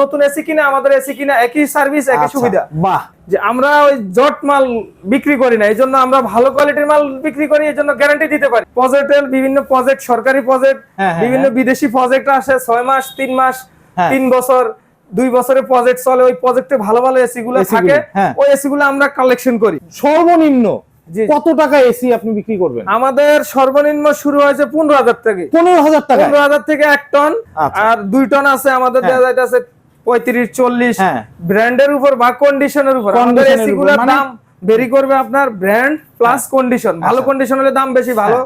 নতুন এসি কিনে আমাদের এসি কিনা একই সার্ভিস একই আচ্ছা, সুবিধা বাহ যে আমরা ওই জট মাল বিক্রি করি না এই জন্য আমরা ভালো কোয়ালিটির মাল বিক্রি করি এই জন্য গ্যারান্টি দিতে পারি প্রজেক্টের বিভিন্ন প্রজেক্ট সরকারি প্রজেক্ট হ্যাঁ, হ্যাঁ, বিভিন্ন বিদেশি প্রজেক্ট আসে ছয় মাস তিন মাস হ্যাঁ। তিন বছর দুই বছরের প্রজেক্ট চলে ওই প্রজেক্টে ভালো ভালো এসি গুলো থাকে হ্যাঁ। ওই এসি গুলো আমরা কালেকশন করি সর্বনিম্ন। কত টাকা এসি আপনি বিক্রি করবেন আমাদের সর্বনিম্ন শুরু হয়েছে পনেরো হাজার থেকে পনেরো হাজার টাকা পনেরো হাজার থেকে এক টন আচ্ছা। আর দুই টন আছে আমাদের হ্যাঁ। দেওয়া যাইতেছে পঁয়ত্রিশ চল্লিশ হ্যাঁ। ব্র্যান্ডের উপর বা কন্ডিশনের উপর। আমাদের এর এসি গুলোর মানে- দাম ভেরি করবে আপনার ব্র্যান্ড প্লাস কন্ডিশন ভালো আচ্ছা। কন্ডিশন হলে দাম বেশি ভালো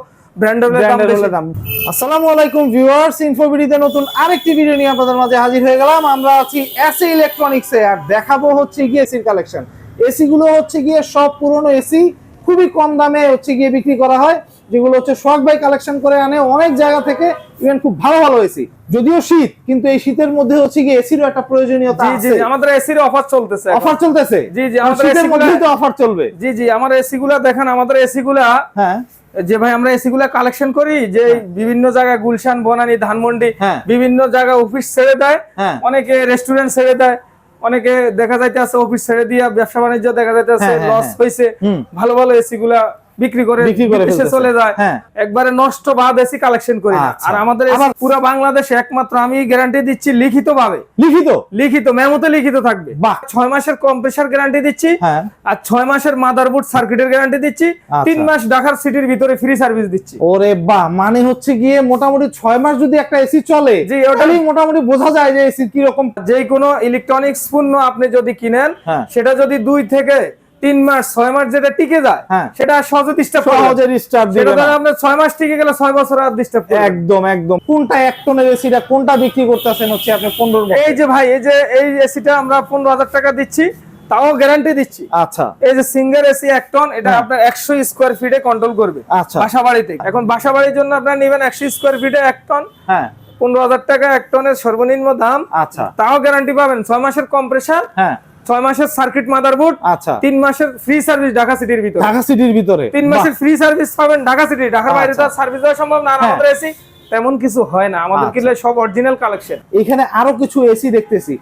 দাম আসসালামু আলাইকুম ভিউয়ার্স ইনফোবিডিতে নতুন আরেকটি ভিডিও নিয়ে আপনাদের মাঝে হাজির হয়ে গেলাম। আমরা আছি এসি ইলেকট্রনিক্সে আর দেখাবো হচ্ছে গিয়ে এসির কালেকশন এসি গুলো হচ্ছে গিয়ে সব পুরনো এসি খুবই কম দামে হচ্ছে গিয়ে বিক্রি করা হয় যেগুলো হচ্ছে সোহাগ ভাই কালেকশন করে আনে। অনেক জায়গা থেকে ইভেন খুব ভালো ভালো এসি যদিও শীত কিন্তু এই শীতের মধ্যে হচ্ছে গিয়ে এসিরও একটা প্রয়োজনীয়তা জি জি আছে। আমাদের এসির অফার চলতেছে অফার চলতেছে? জি, জি, আমাদের শীতের মধ্যেই তো অফার চলবে। জি জি আমার এসি গুলা দেখেন আমাদের এসি গুলা হ্যাঁ। যে ভাই আমরা এসি গুলা কালেকশন করি যে বিভিন্ন জায়গায় গুলশান বনানী ধানমন্ডি হ্যাঁ। বিভিন্ন জায়গায় অফিস ছেড়ে দেয়। হ্যাঁ। অনেকে রেস্টুরেন্ট ছেড়ে দেয়। অনেকে দেখা যাইতে আছে অফিস ছেড়ে দিয়ে ব্যবসা বাণিজ্য দেখা যাইতে আছে লস হ্যাঁ। হয়েছে ভালো ভালো এসি গুলা বিক্রি করে বিদেশে চলে যায়। হ্যাঁ। একবারে নষ্ট বাদ এসি কালেকশন করি না। আচ্ছা। আর আমাদের পুরো বাংলাদেশে একমাত্র আমি গ্যারান্টি দিচ্ছি লিখিত ভাবে লিখিত? লিখিত মেমোতে লিখিত থাকবে। বাহ। ছয় মাসের কম্প্রেসার গ্যারান্টি দিচ্ছি। হ্যাঁ। আর ছয় মাসের মাদারবোর্ড সার্কিটের গ্যারান্টি দিচ্ছি। আচ্ছা। তিন মাস ঢাকার সিটির ভিতরে ফ্রি সার্ভিস দিচ্ছি। ওরে বাহ। মানে হচ্ছে গিয়ে মোটামুটি ছয় মাস যদি একটা এসি চলে যে ওটা- তাহলেই মোটামুটি বোঝা যায় যে এসি কীরকম যে কোনো ইলেকট্রনিক্স পণ্য আপনি যদি কিনেন হ্যাঁ। সেটা যদি দুই থেকে তিন মাস ছয় মাস যেটা টিকে যায় হ্যাঁ। সেটা সহজে ডিস্টার্ব সহজে ডিস্টার্ব সেটা ধরো আপনার ছয় মাস টিকে গেলে ছয় বছর আর ডিস্টার্ব একদম একদম। কোনটা এক টনের এসিটা কোনটা বিক্রি করতেছেন হচ্ছে আপনি পনেরো এই যে ভাই এই যে এই এসিটা আমরা পনেরো হাজার টাকা দিচ্ছি তাও গ্যারান্টি দিচ্ছি। আচ্ছা। এই যে সিঙ্গেল এসি এক টন এটা হ্যাঁ। আপনার একশো স্কোয়ার ফিটে কন্ট্রোল করবে। আচ্ছা। বাসা বাড়িতে এখন বাসা বাড়ির জন্য আপনার নেবেন একশো স্কোয়ার ফিটে এক টন হ্যাঁ। পনেরো হাজার টাকা এক টনের সর্বনিম্ন দাম। আচ্ছা। তাও গ্যারান্টি পাবেন। ছয় মাসের কম্প্রেসার হ্যাঁ। ছয় মাসের সার্কিট মাদারবোর্ড আচ্ছা তিন মাসের ফ্রি সার্ভিস ঢাকা সিটির ভিতরে ঢাকা সিটির ভিতরে তিন মাসের ফ্রি সার্ভিস পাবেন ঢাকা সিটি ঢাকার বাইরে তো আচ্ছা। সার্ভিস দেওয়া সম্ভব না হ্যাঁ। আমাদের এসি তেমন কিছু হয় না আমাদের আচ্ছা। কিনলে সব অরিজিনাল কালেকশন এখানে আরও কিছু এসি দেখতেছি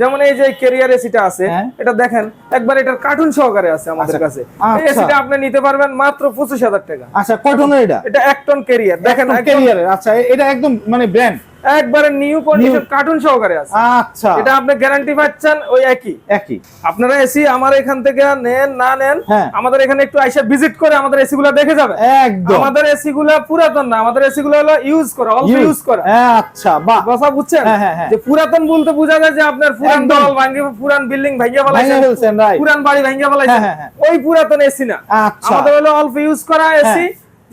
যেমন এই যে ক্যারিয়ার এসিটা আছে হ্যাঁ। এটা দেখেন একবার এটার কার্টুন সহকারে আছে আমাদের আচ্ছা। কাছে আচ্ছা। এই এসিটা আপনি নিতে পারবেন মাত্র পঁচিশ হাজার টাকা আচ্ছা কটনের এটা এটা এক টন ক্যারিয়ার দেখেন একদম ক্যারিয়ারের আচ্ছা এটা একদম মানে ব্র্যান্ড একবারে নিউ কন্ডিশন কার্টুন সহকারে আছে। আচ্ছা। এটা আপনি গ্যারান্টি পাচ্ছেন ওই একই। একই। আপনারা এসি আমার এখান থেকে নেন না নেন হ্যাঁ। আমাদের এখানে একটু আইসা ভিজিট করে আমাদের এসি গুলা দেখে যাবে একদম। আমাদের এসি গুলা পুরাতন না আমাদের এসি গুলো হলো ইউজ করা অল্প ইউজ করা। হ্যাঁ, আচ্ছা বাহ। কথা বুঝছেন? হ্যাঁ। যে পুরাতন বলতে বোঝা যায় যে আপনার পুরান দল ভাঙ্গে পুরান বিল্ডিং ভাঙ্গিয়া ভেঙে ফেলাইছেন পুরান বাড়ি ভাঙ্গিয়া ফেলাইছেন ওই পুরাতন এসি না। আচ্ছা। আমাদের হলো অল্প ইউজ করা এসি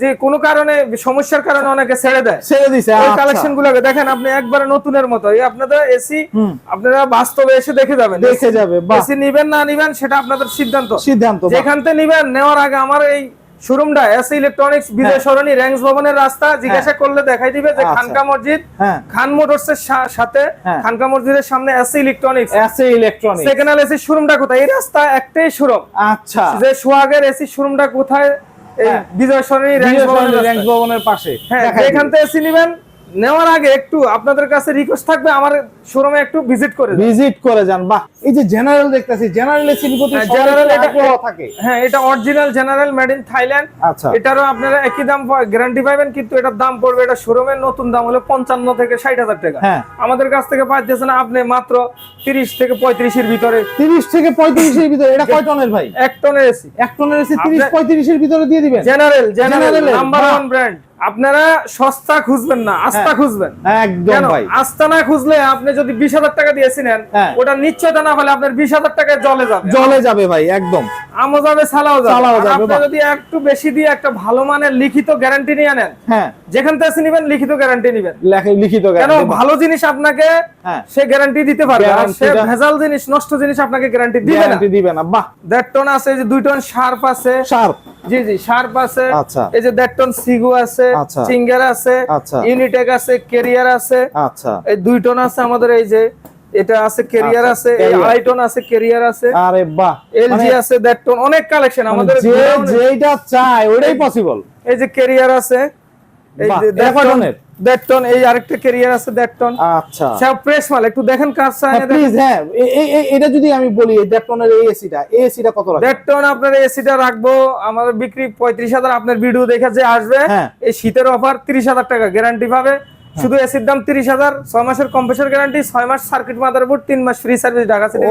যে কোনো কারণে সমস্যার কারণে অনেকে ছেড়ে দেয়। ছেড়ে দিছে ওই। কালেকশন গুলোকে দেখেন আপনি একবারে নতুনের মতো। এই আপনাদের এসি আপনারা বাস্তবে এসে দেখে যাবেন। দেখে যাবে, এসি নিবেন না নিবেন সেটা আপনাদের সিদ্ধান্ত। সিদ্ধান্ত বাহ। যেখান থেকে নিবেন নেওয়ার আগে আমার এই শোরুমটা AC electronics Bijoy Sarani Ranks ভবনের রাস্তা জিজ্ঞাসা করলে দেখাই দিবে যে আচ্ছা। খানকা মসজিদ হ্যাঁ। খান মোটরস এর সাথে হ্যাঁ। খানকা মসজিদের সামনে এসি ইলেকট্রনিক্স এসে ইলেকট্রনিক সেকেন্ড এসি শোরুমটা কোথায়? এই রাস্তা একটাই শোরুম। আচ্ছা। যে সোহাগের এসি শোরুমটা কোথায়? হ্যাঁ। বিজয় সরণি রেঞ্জ ভবনের র্যাঙ্ক ভবনের পাশে। হ্যাঁ এখান থেকে চিনিবেন নিবেন নেওয়ার আগে একটু আপনাদের কাছে রিকোয়েস্ট থাকবে আমার শোরুমে একটু ভিজিট করে ভিজিট করে যান। বাহ এই যে জেনারেল দেখতেছি জেনারেল general একটা এটা- আগ্রহ থাকে? হ্যাঁ এটা original general made in Thailand আচ্ছা। এটারও আপনারা একই দাম গ্যারান্টি পাবেন কিন্তু এটার দাম পড়বে এটা শোরুমের নতুন দাম হলো পঞ্চান্ন থেকে ষাট হাজার টাকা। হ্যাঁ। আমাদের কাছ থেকে পাচ্ছেন আপনি মাত্র তিরিশ থেকে পঁয়ত্রিশের ভিতরে। তিরিশ থেকে পঁয়ত্রিশের ভিতরে এটা কয় টনের ভাই? এক টনের এসি। এক টনের এসি তিরিশ আপনার- পঁয়ত্রিশের ভিতরে দিয়ে দিবেন? জেনারেল জেনারেল নাম্বার বাহ। ওয়ান ব্র্যান্ড আপনারা সস্তা খুঁজবেন না আস্থা হ্যাঁ। খুঁজবেন। একদম ভাই। আস্থা না খুঁজলে আপনি যদি বিশ হাজার টাকা দিয়েছিলেন হ্যাঁ। ওটা নিশ্চয়তা না হলে আপনার বিশ হাজার টাকা জলে যাবে। জলে যাবে ভাই একদম। আমও যাবে সালাও যাবে। আপনি যদি একটু বেশি দিয়ে একটা ভালো মানের লিখিত গ্যারান্টি নিয়ে নেন হ্যাঁ। যেখান থেকে নিবেন লিখিত গ্যারান্টি নিবেন। লিখিত কেন? guarantee, ভালো জিনিস আপনাকে সে গ্যারান্টি দিতে পারবে। আর সে ভেজাল জিনিস নষ্ট জিনিস আপনাকে গ্যারান্টি দিবে না। দিবে না। বাহ। দেড় টন আছে যে দুই টন শার্প আছে। শার্প। জি জি শার্প আছে। আচ্ছা। এই যে দেড় টন সিগু আছে আচ্ছা। চিঙ্গার আছে আচ্ছা। ইউনিটেক আছে কেরিয়ার আছে। আচ্ছা। এই দুই টন আছে আমাদের এই যে এটা আছে আচ্ছা, আছে এই আড়াই টন আছে কেরিয়ার আছে। আরে বাহ। এলজি মানে- আছে দেড় টন অনেক কালেকশন আমাদের মানে গোডাউনে- যেটা চায় ওইটাই পসিবল এই যে কেরিয়ার আছে। এই যে দেড় টনের? দেড় টন এই আরেকটা ক্যারিয়ার আছে দেড় টন আচ্ছা প্রেস মাল একটু দেখেন প্লিজ হ্যাঁ এ- এটা যদি আমি বলি এই এসিটা এই এসিটা কত রাখবেন দেড় টন আপনার এসিটা রাখব আমাদের বিক্রি পঁয়ত্রিশ হাজার আপনার ভিডিও দেখে যে আসবে হ্যাঁ। এই শীতের অফার তিরিশ হাজার টাকা গ্যারান্টি পাবে। শুধু এসির দাম তিরিশ হাজার ছয় মাসের কম্প্রেসর গ্যারান্টি ছয় মাস সার্কিট মাদার মাদারবোর্ড তিন মাস ফ্রি সার্ভিস ঢাকা সিটি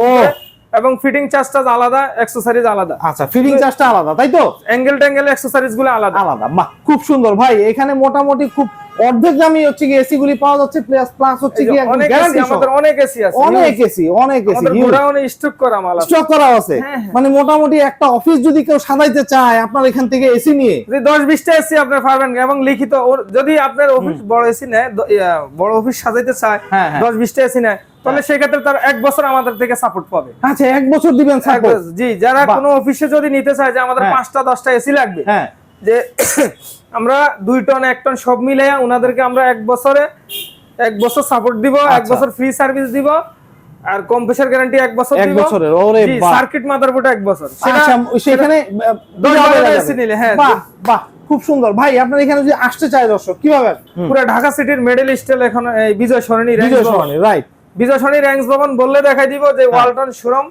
এবং ফিটিং চার্জটা আলাদা অ্যাক্সেসরিজ আলাদা। আচ্ছা ফিটিং চার্জটা আলাদা তাই তো? অ্যাঙ্গেল ট্যাঙ্গেল অ্যাক্সেসরিজগুলো আলাদা। আলাদা বাহ খুব সুন্দর। ভাই এখানে মোটামুটি খুব অর্ধেক দামই হচ্ছে কি এসি গুলি পাওয়া যাচ্ছে প্লাস প্লাস হচ্ছে কি একদম গ্যারান্টি আমাদের অনেক এসি আছে অনেক এসি অনেক এসি আমাদের গোডাউনে স্টক করা মাল আছে। স্টক করা আছে। হ্যাঁ, হ্যাঁ। মানে মোটামুটি একটা অফিস যদি কেউ সাজাইতে চায় আপনার এখান থেকে এসি নিয়ে। যদি দশ বিশটা এসি আপনি পারবেন এবং লিখিত যদি আপনার অফিস বড় এসি নেয় বড় অফিস সাজাইতে চায় হ্যাঁ, হ্যাঁ। টা এসি নেয় তাহলে সেক্ষেত্রে তার এক বছর আমাদের থেকে সাপোর্ট পাবে। আচ্ছা এক বছর দিবেন সাপোর্ট জি যারা কোনো অফিসে যদি নিতে চায় যে আমাদের হ্যাঁ। পাঁচটা দশটা এসি লাগবে হ্যাঁ। যে আমরা দুই টন এক টন সব মিলে ওনাদেরকে আমরা এক বছরে এক বছর সাপোর্ট দিব এক আচ্ছা। বছর ফ্রি সার্ভিস দিব আর কম কম্প্রেসার গ্যারান্টি এক বছর এক দিব বছরের, ওরে বাহ। সার্কিট মাদারবোর্ড এক বছর সেটা আচ্ছা সেখানে আহ, দশ দেওয়া বারোটা যাবে। AC নিলে, হ্যাঁ। বাহ বাহ খুব সুন্দর ভাই আপনার এখানে যদি আসতে চায় দর্শক কীভাবে পুরো ঢাকা সিটির মিডল স্টেল এখন এই বিজয় সরণি বিজয়। সরণি রাইট বিজয় সরণি র্যাঙ্কস ভবন বললে দেখাই দিব যে ওয়ালটন শোরুম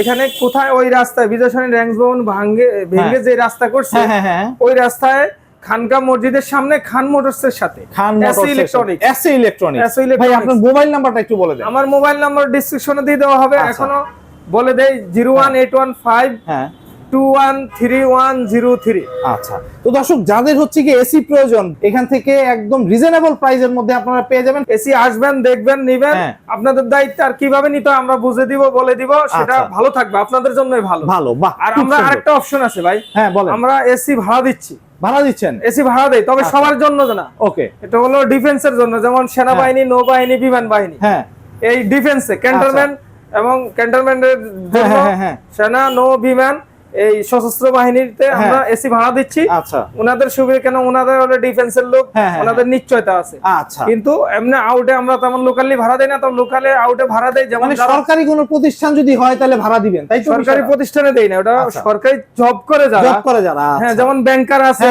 এখানে কোথায় ওই রাস্তায় বিজয় সরণি র্যাঙ্কস ভবন ভাঙ্গে ভেঙে যে রাস্তা করছে হ্যাঁ হ্যাঁ হ্যাঁ ওই রাস্তায় খানকা মসজিদের সামনে খান মোটরস এর সাথে। খান ইলেকট্রনিক এসি ইলেকট্রনিক ভাই। আপনার মোবাইল নাম্বারটা একটু বলে দেন। আমার মোবাইল নাম্বার ডিসক্রিপশনে দিয়ে দেওয়া হবে। আচ্ছা। এখনও বলে দেই zero one eight one five হ্যাঁ। আচ্ছা। তো দর্শক যাদের হচ্ছে কি এসি প্রয়োজন এখান থেকে একদম রিজনেবল মধ্যে আপনারা পেয়ে যাবেন। এসি আসবেন দেখবেন নিবেন। হ্যাঁ। আপনাদের দায়িত্ব আর কীভাবে নিতে আমরা বুঝে দিব বলে দিব সেটা আচ্ছা। ভালো থাকবে। আপনাদের জন্যই ভালো। ভালো আর আমরা আরেকটা অপশন আছে ভাই। হ্যাঁ বলেন। আমরা এসি ভাড়া দিচ্ছি। ভাড়া দিচ্ছেন? এসি ভাড়া দেয় তবে আচ্ছা। সবার জন্য না ওকে। এটা হলো ডিফেন্সের জন্য যেমন সেনাবাহিনী নৌবাহিনী বিমান বাহিনী। হ্যাঁ। এই ডিফেন্সে ক্যান্টনমেন্ট এবং ক্যান্টনমেন্টের জন্য হ্যাঁ, হ্যাঁ, হ্যাঁ। সেনা নৌ বিমান এই সশস্ত্র বাহিনীতে হ্যাঁ। আমরা এসি ভাড়া দিচ্ছি আচ্ছা ওনাদের সুবিধা কেন ওনাদের হলো ডিফেন্সের লোক হ্যাঁ, হ্যাঁ, ওনাদের নিশ্চয়তা আছে আচ্ছা কিন্তু এমনি আউটে আমরা তেমন লোকালি ভাড়া দেই না লোকালে আউটে ভাড়া দেই যেমন মানে সরকারি কোনো প্রতিষ্ঠান যদি হয় তাহলে ভাড়া দিবেন তাই সরকারি প্রতিষ্ঠানে দেই না ওটা আচ্ছা। সরকারি জব করে যারা জব করে যারা হ্যাঁ। যেমন ব্যাংকার আছে।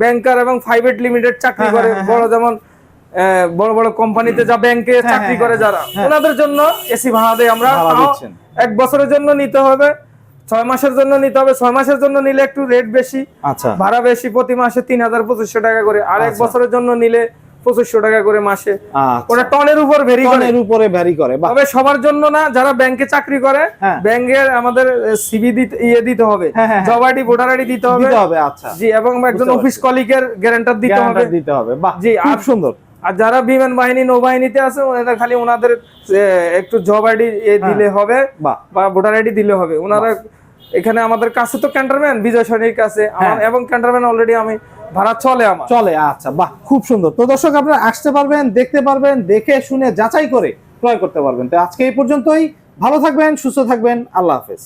ব্যাংকার এবং প্রাইভেট লিমিটেড চাকরি করে বড় যেমন বড় বড় কোম্পানিতে যা ব্যাংকে চাকরি করে যারা। ওনাদের জন্য এসি ভাড়া দেই আমরা। এক বছরের জন্য নিতে হবে ছয় মাসের জন্য নিতে হবে। ছয় মাসের জন্য নিলে একটু রেট বেশি আচ্ছা। ভাড়া বেশি প্রতি মাসে তিন হাজার পঁচিশশো টাকা করে। আর এক আচ্ছা। বছরের জন্য নিলে পঁচিশশো টাকা করে মাসে। আচ্ছা। ওটা টনের উপর ভেরি করে। উপরে করে তবে সবার জন্য না যারা ব্যাংকে চাকরি করে। ব্যাংকের আমাদের সিবি দিতে ইয়ে দিতে হবে। জব আইডি ভোটার আইডি দিতে হবে। আচ্ছা। জি এবং একজন অফিস কলিগের গ্যারান্টার দিতে হবে। দিতে হবে বাহ। জি, আর- সুন্দর। আর যারা বিমান বাহিনী নৌবাহিনীতে আছে ওনারা খালি ওনাদের একটু জব আইডি দিলে হবে বা। ভোটার আইডি দিলে হবে। ওনারা এখানে আমাদের কাছে তো ক্যান্টারম্যান বিজয় সৈনিক কাছে হ্যাঁ। এবং ক্যান্টারম্যান অলরেডি আমি ভাড়া চলে আমার। চলে আচ্ছা বাহ খুব সুন্দর। তো দর্শক আপনারা আসতে পারবেন দেখতে পারবেন দেখে শুনে যাচাই করে ক্রয় করতে পারবেন। তো আজকে এই পর্যন্তই। ভালো থাকবেন সুস্থ থাকবেন আল্লাহ হাফেজ।